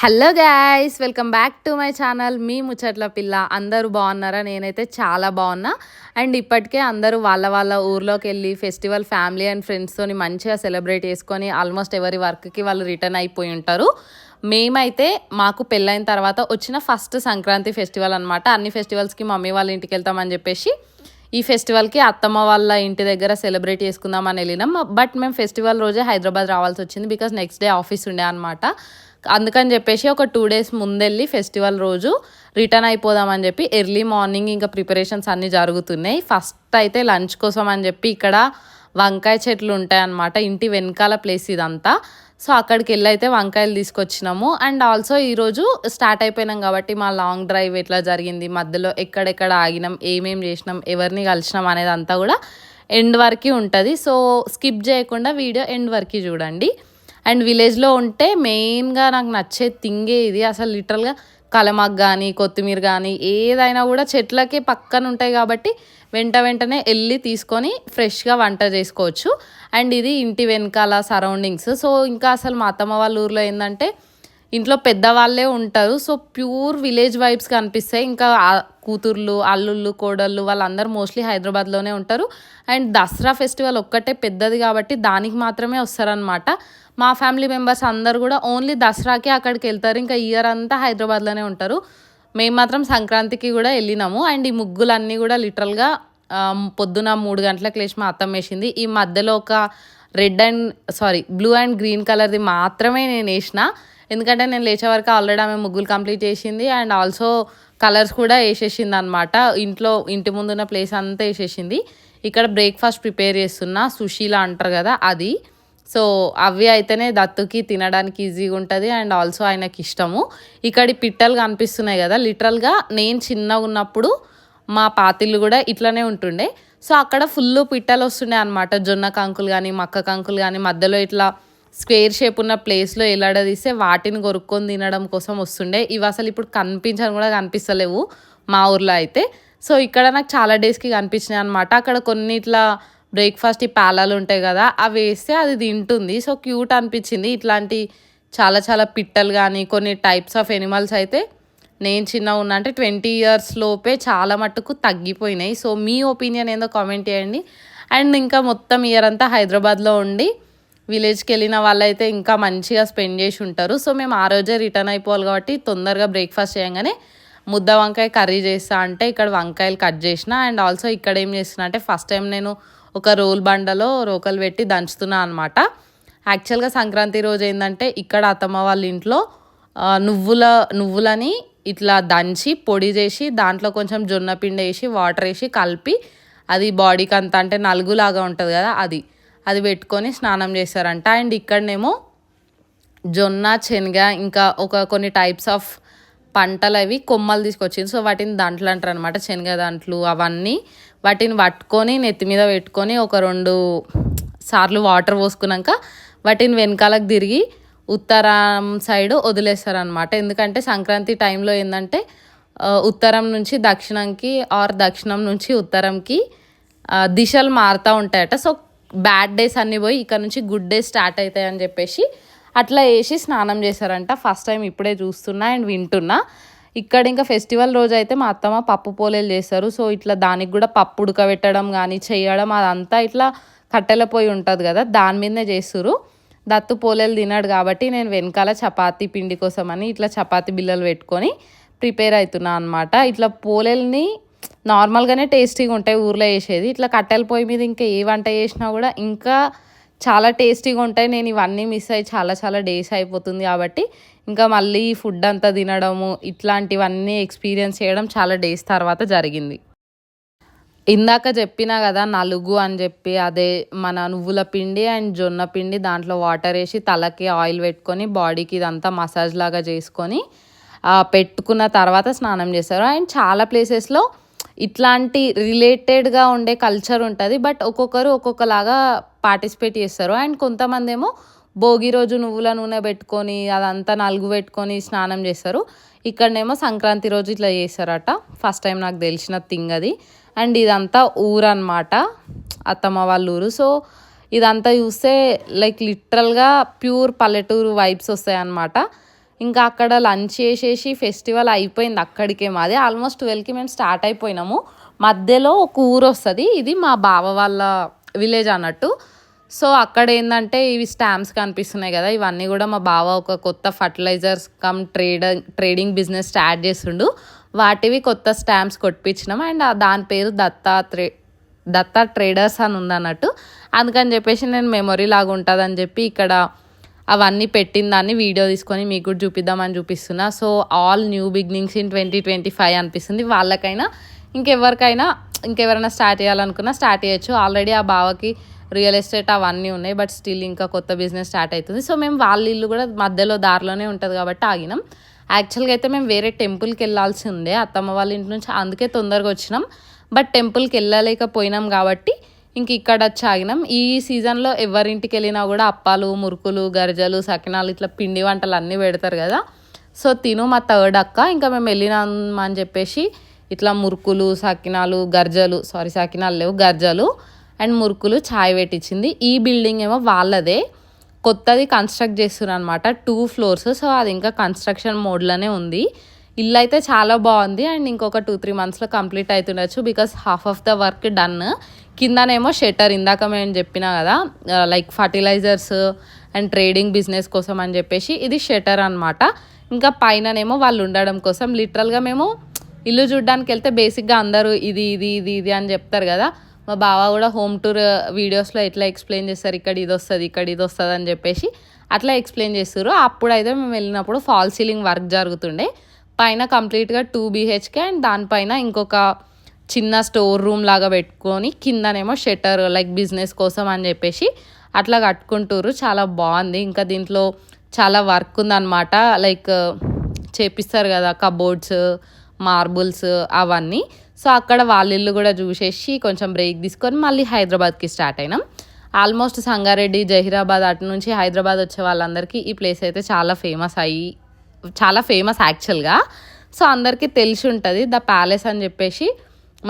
Hello guys welcome back to my channel మీ ముచ్చట్ల పిల్ల అందరూ బాగున్నారా? నేనైతే చాలా బాగున్నా. అండ్ ఇప్పటికే అందరూ వాళ్ళ వాళ్ళ ఊర్లోకి వెళ్ళి ఫెస్టివల్ ఫ్యామిలీ అండ్ ఫ్రెండ్స్తోని మంచిగా సెలబ్రేట్ చేసుకొని ఆల్మోస్ట్ ఎవరి వర్క్కి వాళ్ళు రిటర్న్ అయిపోయి ఉంటారు. మేమైతే మాకు పెళ్ళైన తర్వాత వచ్చిన ఫస్ట్ సంక్రాంతి ఫెస్టివల్ అనమాట అన్ని ఫెస్టివల్స్కి మమ్మీ వాళ్ళ ఇంటికి వెళ్తామని చెప్పేసి ఈ ఫెస్టివల్కి అత్తమ్మ వాళ్ళ ఇంటి దగ్గర సెలబ్రేట్ చేసుకుందామని వెళ్ళినాం. బట్ మేము ఫెస్టివల్ రోజే హైదరాబాద్ రావాల్సి వచ్చింది. బికాస్ నెక్స్ట్ డే ఆఫీస్ ఉండే అనమాట అందుకని చెప్పేసి ఒక టూ డేస్ ముందెళ్ళి ఫెస్టివల్ రోజు రిటర్న్ అయిపోదామని చెప్పి ఎర్లీ మార్నింగ్ ఇంకా ప్రిపరేషన్స్ అన్నీ జరుగుతున్నాయి. ఫస్ట్ అయితే లంచ్ కోసం అని చెప్పి ఇక్కడ వంకాయ చెట్లు ఉంటాయన్నమాట. ఇంటి వెనకాల ప్లేస్ ఇదంతా. సో అక్కడికి వెళ్ళి అయితే వంకాయలు తీసుకొచ్చినాము. అండ్ ఆల్సో ఈరోజు స్టార్ట్ అయిపోయినాం కాబట్టి మా లాంగ్ డ్రైవ్ ఎట్లా జరిగింది మధ్యలో ఎక్కడెక్కడ ఆగినాం ఏమేం చేసినాం ఎవరిని కలిసినాం అనేది అంతా కూడా ఎండ్ వరకు ఉంటుంది. సో స్కిప్ చేయకుండా వీడియో ఎండ్ వరకు చూడండి. అండ్ విలేజ్లో ఉంటే మెయిన్గా నాకు నచ్చే థింగే ఇది. అసలు లిటరల్గా కలమాక్ కానీ కొత్తిమీర కానీ ఏదైనా కూడా చెట్లకి పక్కన ఉంటాయి కాబట్టి వెంట వెంటనే వెళ్ళి తీసుకొని ఫ్రెష్గా వంట చేసుకోవచ్చు. అండ్ ఇది ఇంటి వెనకాల సరౌండింగ్స్. సో ఇంకా అసలు మా అత్తమ్మ వాళ్ళ ఊర్లో ఏంటంటే ఇంట్లో పెద్దవాళ్ళే ఉంటారు. సో ప్యూర్ విలేజ్ వైబ్స్ కనిపిస్తాయి. ఇంకా కూతుర్లు అల్లుళ్ళు కోడళ్ళు వాళ్ళందరూ మోస్ట్లీ హైదరాబాద్లోనే ఉంటారు. అండ్ దసరా ఫెస్టివల్ ఒక్కటే పెద్దది కాబట్టి దానికి మాత్రమే వస్తారనమాట మా ఫ్యామిలీ మెంబర్స్ అందరు కూడా ఓన్లీ దసరాకి అక్కడికి వెళ్తారు. ఇంకా ఇయర్ అంతా హైదరాబాద్లోనే ఉంటారు. మేము మాత్రం సంక్రాంతికి కూడా వెళ్ళినాము. అండ్ ఈ ముగ్గులన్నీ కూడా లిటరల్గా పొద్దున మూడు గంటలకు లేచి మా అత్తం వేసింది. ఈ మధ్యలో ఒక red and sorry blue and green కలర్ది మాత్రమే నేను వేసిన. ఎందుకంటే నేను లేచే వరకు ఆల్రెడీ ఆమె ముగ్గులు కంప్లీట్ చేసింది అండ్ ఆల్సో కలర్స్ కూడా వేసేసింది అనమాట ఇంట్లో ఇంటి ముందున్న ప్లేస్ అంతా వేసేసింది. ఇక్కడ బ్రేక్ఫాస్ట్ ప్రిపేర్ చేస్తున్నా సుశీల అంటారు కదా అది. సో అవి అయితేనే దత్తుకి తినడానికి ఈజీగా ఉంటుంది అండ్ ఆల్సో ఆయనకి ఇష్టము. ఇక్కడి పిట్టలు కనిపిస్తున్నాయి కదా లిటరల్గా నేను చిన్నగా ఉన్నప్పుడు మా పాతిళ్ళు కూడా ఇట్లనే ఉంటుండే. సో అక్కడ ఫుల్ పిట్టలు వస్తుండే అనమాట జొన్న కంకులు కానీ మక్క కంకులు కానీ మధ్యలో ఇట్లా స్క్వేర్ షేప్ ఉన్న ప్లేస్లో ఎలాడదీస్తే వాటిని కొరుక్కొని తినడం కోసం వస్తుండే. ఇవి అసలు ఇప్పుడు కనిపించని కూడా కనిపిస్తలేవు మా ఊర్లో అయితే. సో ఇక్కడ నాకు చాలా డేస్కి కనిపించినాయి అనమాట అక్కడ కొన్ని ఇట్లా బ్రేక్ఫాస్ట్ ఈ పాలాలు ఉంటాయి కదా అవి వేస్తే అది తింటుంది. సో క్యూట్ అనిపించింది. ఇట్లాంటి చాలా చాలా పిట్టలు కానీ కొన్ని టైప్స్ ఆఫ్ ఎనిమల్స్ అయితే నేను చిన్న ఉన్నా అంటే ట్వంటీ ఇయర్స్ లోపే చాలా మట్టుకు తగ్గిపోయినాయి. సో మీ ఒపీనియన్ ఏందో కామెంట్ చేయండి. అండ్ ఇంకా మొత్తం ఇయర్ అంతా హైదరాబాద్లో ఉండి విలేజ్కి వెళ్ళిన వాళ్ళైతే ఇంకా మంచిగా స్పెండ్ చేసి ఉంటారు. సో మేము ఆ రోజే రిటర్న్ అయిపోవాలి కాబట్టి తొందరగా బ్రేక్ఫాస్ట్ చేయగానే ముద్ద వంకాయ కర్రీ చేస్తా అంటే ఇక్కడ వంకాయలు కట్ చేసిన. అండ్ ఆల్సో ఇక్కడ ఏం చేసిన అంటే ఫస్ట్ టైం నేను ఒక రోల్ బండలో రోకలు పెట్టి దంచుతున్నా అనమాట యాక్చువల్గా సంక్రాంతి రోజు ఏంటంటే ఇక్కడ అత్తమ్మ వాళ్ళ ఇంట్లో నువ్వుల నువ్వులని ఇట్లా దంచి పొడి చేసి దాంట్లో కొంచెం జొన్న పిండి వేసి వాటర్ వేసి కలిపి అది బాడీకి అంత అంటే నలుగులాగా ఉంటుంది కదా అది. అది పెట్టుకొని స్నానం చేస్తారంట అండ్ ఇక్కడనేమో జొన్న శనగ ఇంకా ఒక కొన్ని టైప్స్ ఆఫ్ పంటలు అవి కొమ్మలు తీసుకొచ్చింది సో వాటిని దాంట్లో అంటారు అనమాట శనగ దాంట్లు అవన్నీ. వాటిని పట్టుకొని నెత్తి మీద పెట్టుకొని ఒక రెండు సార్లు వాటర్ పోసుకున్నాక వాటిని వెనకాలకు తిరిగి ఉత్తరం సైడ్ వదిలేస్తారనమాట ఎందుకంటే సంక్రాంతి టైంలో ఏంటంటే ఉత్తరం నుంచి దక్షిణంకి ఆర్ దక్షిణం నుంచి ఉత్తరంకి దిశలు మారుతూ ఉంటాయట. సో బ్యాడ్ డేస్ అన్నీ పోయి ఇక్కడ నుంచి గుడ్ డేస్ స్టార్ట్ అవుతాయి అని చెప్పేసి అట్లా వేసి స్నానం చేశారంట. ఫస్ట్ టైం ఇప్పుడే చూస్తున్నా అండ్ వింటున్నా. ఇక్కడ ఇంకా ఫెస్టివల్ రోజు అయితే మా అత్తమ్మ పప్పు పోలేలు చేస్తారు. సో ఇట్లా దానికి కూడా పప్పు ఉడకబెట్టడం కానీ చేయడం అదంతా ఇట్లా కట్టెల పొయ్యి ఉంటుంది కదా దాని మీదనే చేస్తారు దత్తు పోలేలు తినాడు కాబట్టి నేను వెనకాల చపాతీ పిండి కోసం అని ఇట్లా చపాతీ బిల్లలు పెట్టుకొని ప్రిపేర్ అవుతున్నా అనమాట ఇట్లా పోలేల్ని నార్మల్గానే టేస్టీగా ఉంటాయి ఊర్లో వేసేది ఇట్లా కట్టెల పొయ్యి మీద ఇంకా ఏ వంట చేసినా కూడా ఇంకా చాలా టేస్టీగా ఉంటాయి. నేను ఇవన్నీ మిస్ అయ్యి చాలా చాలా డేస్ అయిపోతుంది కాబట్టి ఇంకా మళ్ళీ ఫుడ్ అంతా తినడము ఇట్లాంటివన్నీ ఎక్స్పీరియన్స్ చేయడం చాలా డేస్ తర్వాత జరిగింది. ఇందాక చెప్పినా కదా నలుగు అని చెప్పి అదే మన నువ్వుల పిండి అండ్ జొన్న పిండి దాంట్లో వాటర్ వేసి తలకి ఆయిల్ పెట్టుకొని బాడీకి ఇదంతా మసాజ్ లాగా చేసుకొని పెట్టుకున్న తర్వాత స్నానం చేస్తారు అండ్ చాలా ప్లేసెస్లో ఇట్లాంటి రిలేటెడ్గా ఉండే కల్చర్ ఉంటుంది. బట్ ఒక్కొక్కరు ఒక్కొక్కలాగా పార్టిసిపేట్ చేస్తారు. అండ్ కొంతమంది ఏమో భోగి రోజు నువ్వుల నూనె పెట్టుకొని అదంతా నలుగు పెట్టుకొని స్నానం చేస్తారు. ఇక్కడనేమో సంక్రాంతి రోజు ఇట్లా చేస్తారట. ఫస్ట్ టైం నాకు తెలిసిన థింగ్ అది. అండ్ ఇదంతా ఊరు అనమాట అత్తమ్మ వాళ్ళ ఊరు. సో ఇదంతా చూస్తే లైక్ లిటరల్గా ప్యూర్ పల్లెటూరు వైబ్స్ వస్తాయి అన్నమాట ఇంకా అక్కడ లంచ్ చేసేసి ఫెస్టివల్ అయిపోయింది అక్కడికే మాది. ఆల్మోస్ట్ ట్వెల్వ్కి మేము స్టార్ట్ అయిపోయినాము. మధ్యలో ఒక ఊరు వస్తుంది. ఇది మా బావ వాళ్ళ విలేజ్ అన్నట్టు. సో అక్కడ ఏంటంటే ఇవి స్టాంప్స్ కనిపిస్తున్నాయి కదా ఇవన్నీ కూడా మా బావ ఒక కొత్త fertilisers come trade trading business start చేస్తుండు. వాటివి కొత్త స్టాంప్స్ కొట్టించినాం. అండ్ దాని పేరు దత్తాత్రే దత్తా ట్రేడర్స్ అని ఉందన్నట్టు. అందుకని చెప్పేసి నేను మెమొరీ లాగా ఉంటుందని చెప్పి ఇక్కడ అవన్నీ పెట్టిన దాన్ని వీడియో తీసుకొని మీకు కూడా చూపిద్దామని చూపిస్తున్నా. So all new beginnings in twenty twenty five అనిపిస్తుంది. వాళ్ళకైనా ఇంకెవరికైనా ఇంకెవరైనా స్టార్ట్ చేయాలనుకున్నా స్టార్ట్ చేయొచ్చు. ఆల్రెడీ ఆ బావకి రియల్ ఎస్టేట్ అవన్నీ ఉన్నాయి బట్ స్టిల్ ఇంకా కొత్త బిజినెస్ స్టార్ట్ అవుతుంది. సో మేము వాళ్ళ ఇల్లు కూడా మధ్యలో దారిలోనే ఉంటుంది కాబట్టి ఆగినాం. యాక్చువల్గా అయితే మేము వేరే టెంపుల్కి వెళ్ళాల్సి ఉండే. అత్తమ్మ వాళ్ళ ఇంటి నుంచి అందుకే తొందరగా వచ్చినాం. బట్ టెంపుల్కి వెళ్ళలేకపోయినాం కాబట్టి ఇంక ఇక్కడ వచ్చి ఆగినాం ఈ సీజన్లో ఎవరింటికి వెళ్ళినా కూడా అప్పాలు మురుకులు గరిజలు సకినాలు ఇట్లా పిండి వంటలు అన్నీ పెడతారు కదా. సో తిను మా థర్డ్ అక్క. ఇంకా మేము వెళ్ళినాం అని చెప్పేసి ఇట్లా మురుకులు సకినాలు గర్జలు సారీ సకినాలు లేవు గర్జలు అండ్ మురుకులు ఛాయ్ పెట్టించింది. ఈ బిల్డింగ్ ఏమో వాళ్ళదే. కొత్తది కన్స్ట్రక్ట్ చేస్తున్నారు అనమాట టూ ఫ్లోర్స్. సో అది ఇంకా కన్స్ట్రక్షన్ మోడ్లోనే ఉంది. ఇల్లు అయితే చాలా బాగుంది అండ్ ఇంకొక టూ త్రీ మంత్స్లో complete అవుతుండొచ్చు because half of the work done. కిందనేమో shutter ఇందాక మేము చెప్పినా కదా like fertilisers and trading business కోసం అని చెప్పేసి ఇది షెటర్ అనమాట ఇంకా పైననేమో వాళ్ళు ఉండడం కోసం లిటరల్గా మేము ఇల్లు చూడడానికి వెళ్తే బేసిక్గా అందరూ ఇది ఇది ఇది ఇది అని చెప్తారు కదా. మా బావ కూడా హోమ్ టూర్ వీడియోస్లో ఎట్లా ఎక్స్ప్లెయిన్ చేస్తారు ఇక్కడ ఇది వస్తుంది ఇక్కడ ఇది వస్తుంది అని చెప్పేసి అట్లా ఎక్స్ప్లెయిన్ చేస్తారు. అప్పుడైతే మేము వెళ్ళినప్పుడు ఫాల్ సీలింగ్ వర్క్ జరుగుతుండే. పైన కంప్లీట్గా టూ బీహెచ్కే అండ్ దానిపైన ఇంకొక చిన్న స్టోర్ రూమ్ లాగా పెట్టుకొని కిందనేమో షెటర్ లైక్ బిజినెస్ కోసం అని చెప్పేసి అట్లా కట్టుకుంటారు చాలా బాగుంది. ఇంకా దీంట్లో చాలా వర్క్ ఉందన్నమాట. లైక్ చేపిస్తారు కదా కబోర్డ్స్ మార్బుల్స్ అవన్నీ. సో అక్కడ వాళ్ళ ఇల్లు కూడా చూసేసి కొంచెం బ్రేక్ తీసుకొని మళ్ళీ హైదరాబాద్కి స్టార్ట్ అయినాం. ఆల్మోస్ట్ సంగారెడ్డి జహీరాబాద్ అటు నుంచి హైదరాబాద్ వచ్చే వాళ్ళందరికీ ఈ ప్లేస్ అయితే చాలా ఫేమస్ అయ్యి చాలా ఫేమస్ యాక్చువల్గా. సో అందరికీ తెలిసి ఉంటుంది. ద ప్యాలెస్ అని చెప్పేసి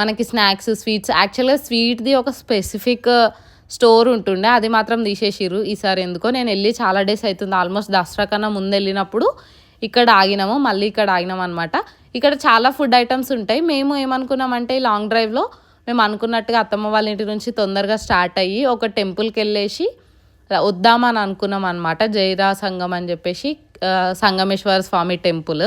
మనకి స్నాక్స్ స్వీట్స్. యాక్చువల్గా స్వీట్ది ఒక స్పెసిఫిక్ స్టోర్ ఉంటుండే. అది మాత్రం తీసేసిర్రు. ఈసారి ఎందుకో నేను వెళ్ళి చాలా డేస్ అవుతుంది ఆల్మోస్ట్ దసరా కన్నా ముందు వెళ్ళినప్పుడు ఇక్కడ ఆగినాము. మళ్ళీ ఇక్కడ ఆగినాం అనమాట ఇక్కడ చాలా ఫుడ్ ఐటమ్స్ ఉంటాయి. మేము ఏమనుకున్నామంటే లాంగ్ డ్రైవ్లో మేము అనుకున్నట్టుగా అత్తమ్మ వాళ్ళ ఇంటి నుంచి తొందరగా స్టార్ట్ అయ్యి ఒక టెంపుల్కి వెళ్ళేసి వద్దామని అనుకున్నాం అనమాట జైరా సంఘం అని చెప్పేసి సంగమేశ్వర స్వామి టెంపుల్.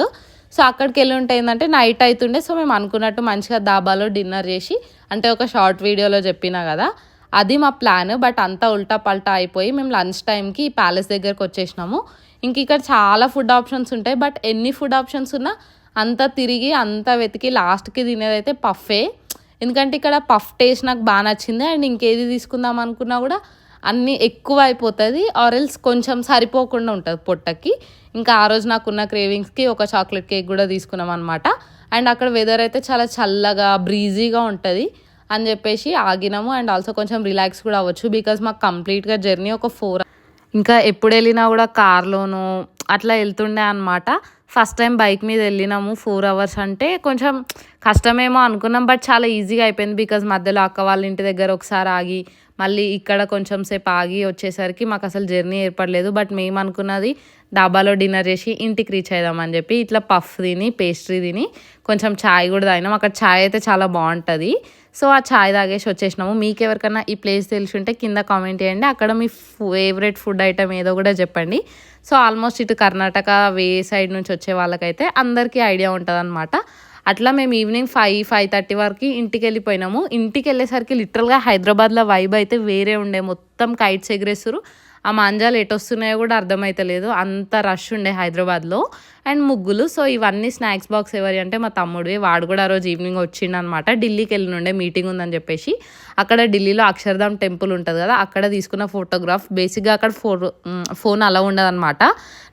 సో అక్కడికి వెళ్ళి ఉంటే ఏంటంటే నైట్ అవుతుండే సో మేము అనుకున్నట్టు మంచిగా దాబాలో డిన్నర్ చేసి అంటే ఒక షార్ట్ వీడియోలో చెప్పినా కదా అది మా ప్లాన్ బట్ అంతా ఉల్టా పల్టా అయిపోయి మేము లంచ్ టైంకి ప్యాలెస్ దగ్గరకు వచ్చేసినాము. ఇంక ఇక్కడ చాలా ఫుడ్ ఆప్షన్స్ ఉంటాయి. బట్ ఎన్ని ఫుడ్ ఆప్షన్స్ ఉన్నా అంతా తిరిగి అంతా వెతికి లాస్ట్కి తినేదైతే పఫే ఎందుకంటే ఇక్కడ పఫ్ టేస్ట్ నాకు బాగా నచ్చింది. అండ్ ఇంకేది తీసుకుందాం అనుకున్నా కూడా అన్నీ ఎక్కువ అయిపోతుంది. ఆరెల్స్ కొంచెం సరిపోకుండా ఉంటుంది పొట్టకి. ఇంకా ఆ రోజు నాకున్న క్రేవింగ్స్కి ఒక చాక్లెట్ కేక్ కూడా తీసుకున్నాం అనమాట అండ్ అక్కడ వెదర్ అయితే చాలా చల్లగా బ్రీజీగా ఉంటుంది అని చెప్పేసి ఆగినాము. అండ్ ఆల్సో కొంచెం రిలాక్స్ కూడా అవ్వచ్చు బికాజ్ మాకు కంప్లీట్గా జర్నీ ఒక ఫోర్ ఇంకా ఎప్పుడు వెళ్ళినా కూడా కార్లోనూ అట్లా వెళ్తుండే అనమాట ఫస్ట్ టైం బైక్ మీద వెళ్ళినాము ఫోర్ అవర్స్ అంటే కొంచెం కష్టమేమో అనుకున్నాం బట్ చాలా ఈజీగా అయిపోయింది బికాజ్ మధ్యలో అక్క వాళ్ళ ఇంటి దగ్గర ఒకసారి ఆగి మళ్ళీ ఇక్కడ కొంచెం సేపు ఆగి వచ్చేసరికి మాకు అసలు జర్నీ ఏర్పడలేదు. బట్ మేము అనుకున్నది డాబాలో డిన్నర్ చేసి ఇంటికి రీచ్ అవుదామని చెప్పి ఇట్లా పఫ్ తిని పేస్ట్రీ తిని కొంచెం ఛాయ్ కూడా తాగినాం. అక్కడ ఛాయ్ అయితే చాలా బాగుంటుంది. సో ఆ ఛాయ్ తాగేసి వచ్చేసినాము. మీకు ఎవరికైనా ఈ ప్లేస్ తెలిసి ఉంటే కింద కామెంట్ చేయండి. అక్కడ మీ ఫేవరెట్ ఫుడ్ ఐటమ్ ఏదో కూడా చెప్పండి. సో ఆల్మోస్ట్ ఇటు కర్ణాటక వే సైడ్ నుంచి వచ్చే వాళ్ళకైతే అందరికీ ఐడియా ఉంటుంది అనమాట అట్లా మేము ఈవినింగ్ ఫైవ్ ఫైవ్ థర్టీ వరకు ఇంటికి వెళ్ళిపోయినాము ఇంటికి వెళ్ళేసరికి లిటరల్గా హైదరాబాద్లో వైబ్ అయితే వేరే ఉండే. మొత్తం కైట్స్ ఎగరేస్తారు ఆ మాంజాలు ఎటు వస్తున్నాయో కూడా అర్థమైతలేదు. అంత రష్ ఉండే హైదరాబాద్లో. అండ్ ముగ్గులు. సో ఇవన్నీ స్నాక్స్ బాక్స్ ఎవరి అంటే మా తమ్ముడివి. వాడు కూడా ఆ రోజు ఈవినింగ్ వచ్చిండనమాట. ఢిల్లీకి వెళ్ళి ఉండే మీటింగ్ ఉందని చెప్పేసి. అక్కడ ఢిల్లీలో అక్షర్ధామ్ టెంపుల్ ఉంటుంది కదా అక్కడ తీసుకున్న ఫోటోగ్రాఫ్. బేసిక్గా అక్కడ ఫోన్ ఫోన్ అలా ఉండదన్నమాట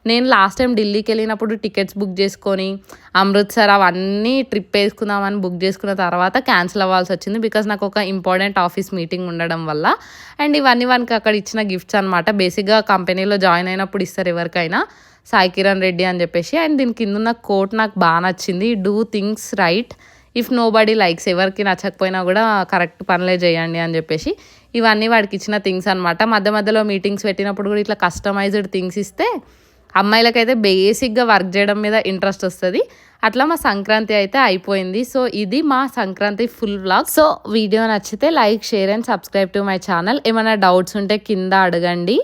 నేను లాస్ట్ టైం ఢిల్లీకి వెళ్ళినప్పుడు టికెట్స్ బుక్ చేసుకొని అమృత్సర్ అవన్నీ ట్రిప్ వేసుకుందామని బుక్ చేసుకున్న తర్వాత క్యాన్సిల్ అవ్వాల్సి వచ్చింది. బికాస్ నాకు ఒక ఇంపార్టెంట్ ఆఫీస్ మీటింగ్ ఉండడం వల్ల. అండ్ ఇవన్నీ వానికి అక్కడ ఇచ్చిన గిఫ్ట్స్ అనమాట. బేసిక్గా కంపెనీలో జాయిన్ అయినప్పుడు ఇస్తారు ఎవరికైనా. సాయి కిరణ్ రెడ్డి అని చెప్పేసి అండ్ దీని కింద ఉన్న కోట్ నాకు బాగా నచ్చింది. Do things right if nobody likes ఎవరికి నచ్చకపోయినా కూడా కరెక్ట్ పనులే చేయండి అని చెప్పేసి ఇవన్నీ వాడికి ఇచ్చిన థింగ్స్ అనమాట మధ్య మధ్యలో మీటింగ్స్ పెట్టినప్పుడు కూడా ఇట్లా కస్టమైజ్డ్ థింగ్స్ ఇస్తే అమ్మాయిలకైతే బేసిక్గా వర్క్ చేయడం మీద ఇంట్రెస్ట్ వస్తుంది. అట్లా మా సంక్రాంతి అయితే అయిపోయింది. సో ఇది మా Sankranti full blog so video నచ్చితే like share and subscribe to my channel ఏమైనా డౌట్స్ ఉంటే కింద అడగండి.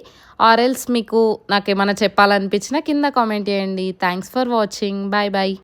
ఆర్ఎల్స్ మీకు నాకేమైనా చెప్పాలనిపించినా కింద కామెంట్ చేయండి. Thanks for watching bye bye